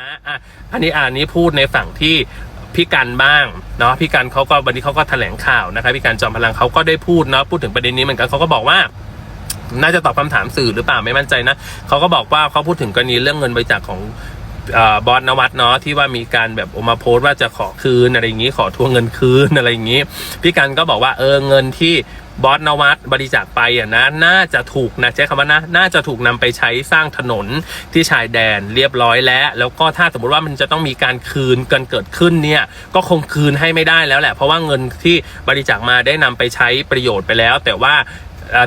นะอะอันนี้อันนี้พูดในฝั่งที่พี่กันบ้างเนาะพี่กันเขาก็วันนี้เขาก็แถลงข่าวนะครับพี่กันจอมพลังเขาก็ได้พูดเนาะพูดถึงประเด็นนี้เหมือนกันเขาก็บอกว่าน่าจะตอบคำถามสื่อหรือเปล่าไม่มั่นใจนะเขาก็บอกว่าเขาพูดถึงกรณีเรื่องเงินบริจาคของอบอสนวัตเนาะที่ว่ามีการแบบออกมาโพสต์ว่าจะขอคืนอะไรอย่างนี้ขอทวงเงินคืนอะไรอย่างนี้ พี่กันก็บอกว่าเออเงินที่ บอสนวัตบริจาคไปอะนะน่าจะถูกนะใช้คำว่านะน่าจะถูกนำไปใช้สร้างถนนที่ชายแดนเรียบร้อยแล้ว แล้วก็ถ้าสมมติว่ามันจะต้องมีการคืนกันเกิดขึ้นเนี่ยก็คงคืนให้ไม่ได้แล้วแหละ เพราะว่าเงินที่บริจาคมาได้นำไปใช้ประโยชน์ไปแล้ว แต่ว่า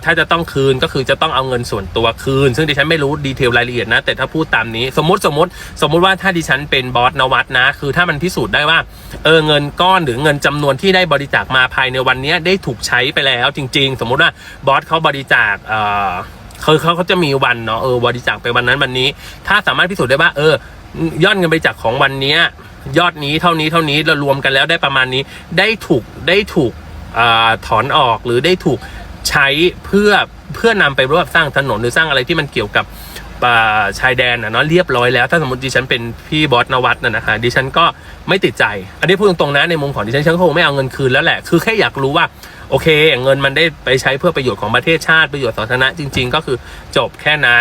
ถ้าจะต้องคืนก็คือจะต้องเอาเงินส่วนตัวคืน ซึ่งดิฉันไม่รู้ดีเทลรายละเอียดนะ แต่ถ้าพูดตามนี้ สมมติสมมติ สมมติว่าถ้าดิฉันเป็นบอสนวัตนะ คือถ้ามันพิสูจน์ได้ว่าเออเงินก้อนหรือเงินจำนวนที่ได้บริจาคมาภายในวันนี้ได้ถูกใช้ไปแล้วจริง ๆ สมมุติว่าบอสเขาบริจาคเออคือเขาเขาจะมีวันเนาะเออบริจาคไปวันนั้นวันนี้ ถ้าสามารถพิสูจน์ได้ว่า เออยอดเงินบริจาคของวันนี้ยอดนี้เท่านี้เท่านี้เรารวมกันแล้วได้ประมาณนี้ได้ถูกได้ถูกอถอนออกหรือได้ถูก ใช้เพื่อเพื่อนำไปร่วมสร้างถนนหรือสร้างอะไรที่มันเกี่ยวกับป่าชายแดนนะเนาะเรียบร้อยแล้ว ถ้าสมมติดิฉันเป็นพี่บอสนวัตนะนะคะดิฉันก็ไม่ติดใจ อันนี้พูดตรงๆนะในมุมของดิฉันฉันก็คงไม่เอาเงินคืนแล้วแหละ คือแค่อยากรู้ว่าโอเค เงินมันได้ไปใช้เพื่อประโยชน์ของประเทศชาติประโยชน์สาธารณะจริง ๆ ก็คือจบแค่นั้น